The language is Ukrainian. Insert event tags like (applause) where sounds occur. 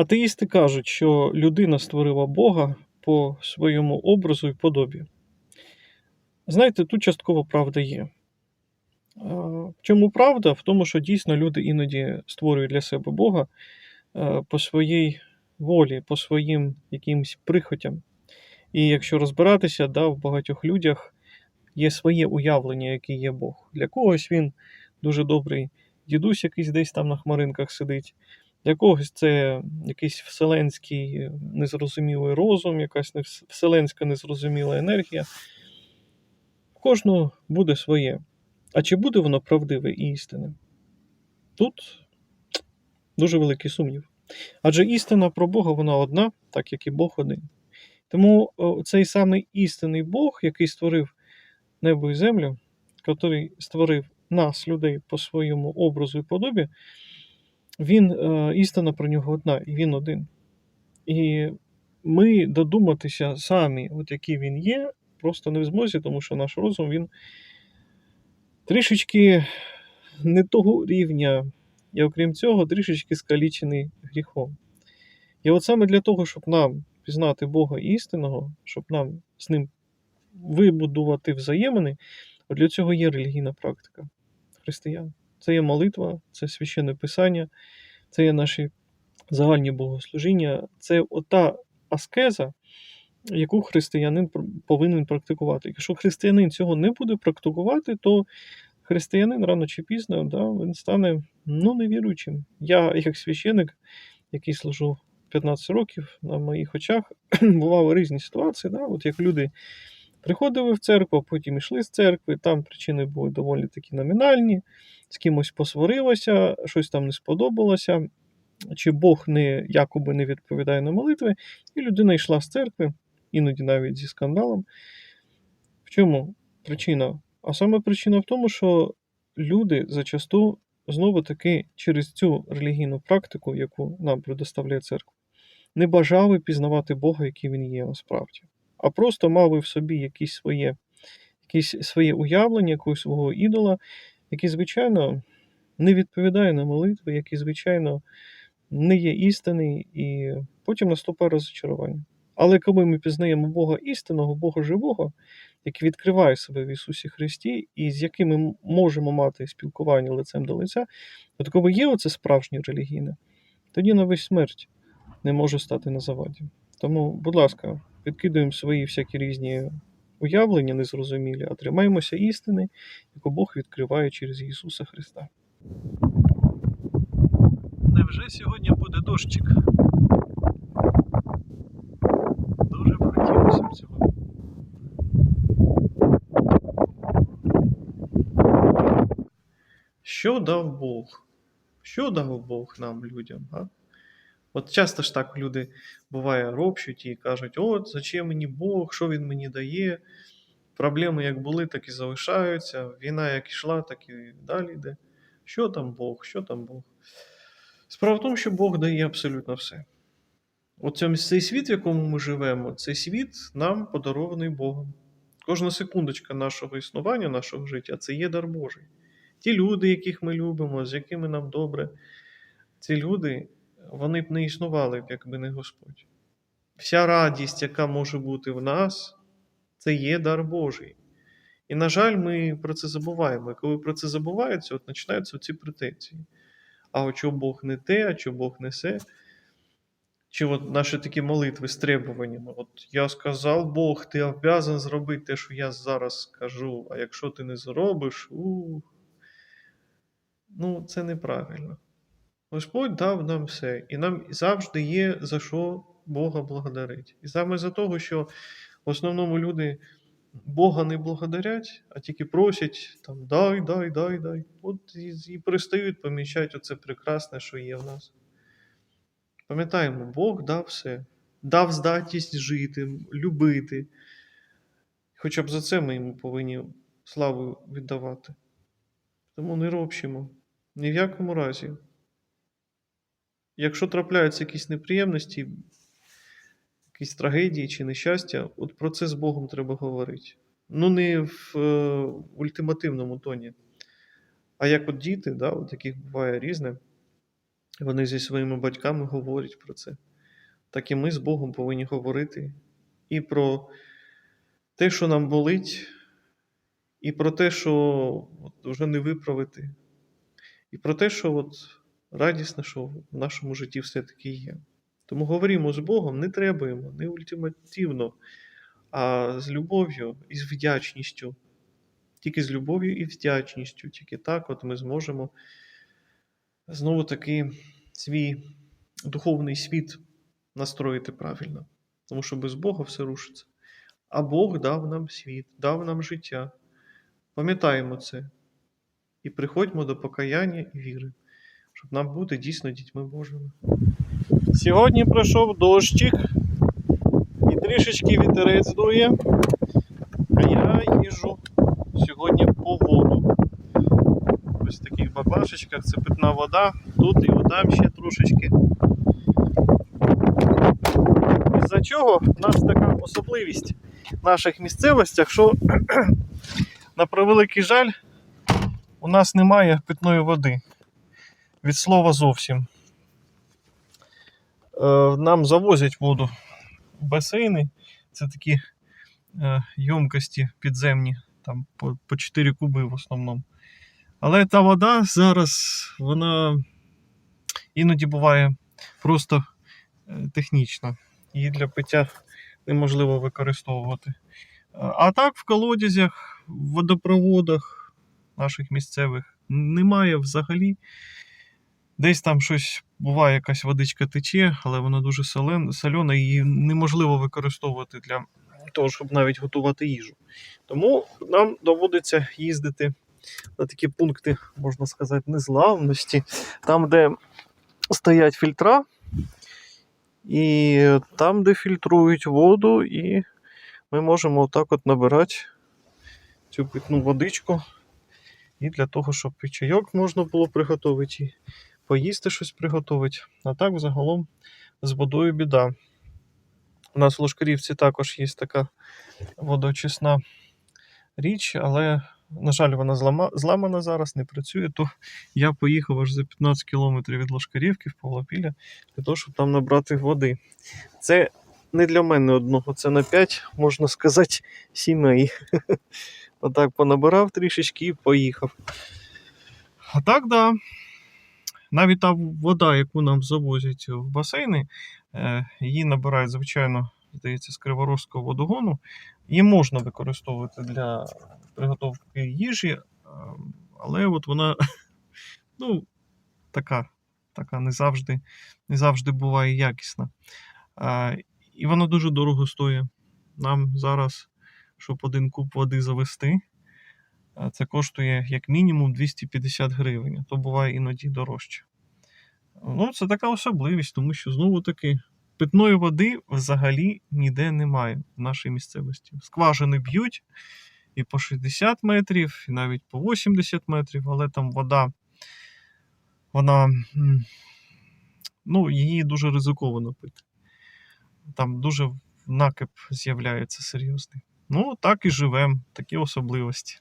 Атеїсти кажуть, що людина створила Бога по своєму образу і подобі. Знаєте, тут частково правда є. В чому правда? В тому, що дійсно люди іноді створюють для себе Бога е, по своїй волі, по своїм якимсь прихотям. І якщо розбиратися, да, в багатьох людях є своє уявлення, який є Бог. Для когось він дуже добрий дідусь, якийсь десь там на хмаринках сидить. Для когось це якийсь вселенський е, незрозумілий розум, якась вселенська незрозуміла енергія. В кожного буде своє. А чи буде воно правдиве і істинне? Тут дуже великий сумнів. Адже істина про Бога вона одна, так як і Бог один. Тому цей самий істинний Бог, який створив небо і землю, який створив нас, людей, по своєму образу і подобі, він е, істина про нього одна, і він один. І ми додуматися самі, от який він є, просто не в змозі, тому що наш розум він трішечки не того рівня, і окрім цього, трішечки скалічений гріхом. І от саме для того, щоб нам пізнати Бога істинного, щоб нам з ним вибудувати взаємини, от для цього є релігійна практика християн. Це є молитва, це священне писання, це є наші загальні богослужіння, це ота аскеза, яку християнин повинен практикувати. Якщо християнин цього не буде практикувати, то християнин рано чи пізно да, він стане ну, невіруючим. Я, як священик, який служу 15 років, на моїх очах (clears throat) бували різні ситуації. Да? От як люди приходили в церкву, а потім йшли з церкви, там причини були доволі такі номінальні, з кимось посварилося, щось там не сподобалося, чи Бог не якоби не відповідає на молитви, і людина йшла з церкви, іноді навіть зі скандалом. В чому причина? А саме причина в тому, що люди зачасту знову таки через цю релігійну практику, яку нам предоставляє церква, не бажали пізнавати Бога, який він є насправді, а просто мали в собі якісь своє, якісь своє уявлення, якогось свого ідола, який, звичайно, не відповідає на молитви, який, звичайно, не є істинний, і потім наступає розчарування. Але коли ми пізнаємо Бога істинного, Бога живого, який відкриває себе в Ісусі Христі, і з яким ми можемо мати спілкування лицем до лиця, от коли є оце справжнє релігійне, тоді навіть смерть не може стати на заваді. Тому, будь ласка, відкидуємо свої всякі різні уявлення незрозумілі, а тримаємося істини, яку Бог відкриває через Ісуса Христа. Невже сьогодні буде дощик? Дуже б хотілося б цього. Що дав Бог? Що дав Бог нам, людям? А? От часто ж так люди буває ропщуть і кажуть: от зачем мені Бог, що він мені дає? Проблеми як були, так і залишаються. Війна як йшла, так і далі йде. Що там Бог? Що там Бог? Справа в тому, що Бог дає абсолютно все. От цей світ, в якому ми живемо, цей світ нам подарований Богом. Кожна секундочка нашого існування, нашого життя це є дар Божий. Ті люди, яких ми любимо, з якими нам добре, ці люди, вони б не існували якби не Господь. Вся радість, яка може бути в нас, це є дар Божий. І, на жаль, ми про це забуваємо. І коли про це забувається, от починаються ці претензії. А от Бог не те, а чого Бог не се. Чи от наші такі молитви з требуваннями. От я сказав Бог, ти обязан зробити те, що я зараз скажу, а якщо ти не зробиш, у. Ну, це неправильно. Господь дав нам все, і нам завжди є за що Бога благодарити. І саме за того, що в основному люди Бога не благодарять, а тільки просять там дай, дай, дай, дай. От і, і перестають помічати оце прекрасне, що є в нас. Пам'ятаємо, Бог дав все, дав здатність жити, любити. Хоча б за це ми йому повинні славу віддавати. Тому не ропщимо. Ні в якому разі. Якщо трапляються якісь неприємності, якісь трагедії чи нещастя, от про це з Богом треба говорити. Ну, не в е, ультимативному тоні. А як от діти, да, от яких буває різне, Вони зі своїми батьками говорять про це. Так і ми з Богом повинні говорити і про те, що нам болить, і про те, що от, вже не виправити, і про те, що от, радісне, що в нашому житті все-таки є. Тому говоримо з Богом, не требуємо, не ультимативно, а з любов'ю і з вдячністю. Тільки з любов'ю і вдячністю, тільки так от ми зможемо знову таки свій духовний світ настроїти правильно. Тому що без Бога все рушиться. А Бог дав нам світ, дав нам життя. Пам'ятаємо це і приходьмо до покаяння і віри, щоб нам бути дійсно дітьми Божими. Сьогодні пройшов дощик, і трішечки вітерець дує, а я їжу сьогодні по воду. Ось в таких баклашечках це питна вода, тут і там ще трошечки. Із-за чого в нас така особливість в наших місцевостях, що (clears throat) на превеликий жаль, у нас немає питної води. Від слова зовсім. Е, Нам завозять воду в басейни. Це такі е, ємкості підземні, там по, по 4 куби в основному. Але та вода зараз, вона іноді буває просто е, технічна. Її для пиття неможливо використовувати. Е, А так в колодязях, в водопроводах наших місцевих немає взагалі. Десь там щось буває, якась водичка тече, але вона дуже солен, сольона, її неможливо використовувати для того, щоб навіть готувати їжу. Тому нам доводиться їздити на такі пункти, можна сказати, незламності, там, де стоять фільтра, і там, де фільтрують воду, і ми можемо отак от набирати цю питну водичку. І для того, щоб і чайок можна було приготувати, і поїсти щось приготувати. А так, взагалом, з водою біда. У нас в Лошкарівці також є така водоочисна річ, але, на жаль, вона злама, зламана зараз, не працює, то я поїхав аж за 15 кілометрів від Лошкарівки в Павлопілля для того, щоб там набрати води. Це не для мене одного, це на 5, можна сказати, сімей. (laughs) Отак понабирав трішечки і поїхав. А так, да. Навіть та вода, яку нам завозять в басейни, е, її набирають, звичайно, здається, з Криворозького водогону. Її можна використовувати для приготовки їжі, е, але от вона (laughs) ну, така, така не завжди, не завжди буває якісна. Е, І вона дуже дорого стоїть. Нам зараз, щоб один куб води завести, це коштує як мінімум 250 гривень, а то буває іноді дорожче. Ну, це така особливість, тому що знову таки питної води взагалі ніде немає в нашій місцевості. Скважини б'ють і по 60 метрів, і навіть по 80 метрів, але там вода, вона, ну, її дуже ризиковано пити. Там дуже накип з'являється серйозний. Ну, так і живемо, такі особливості.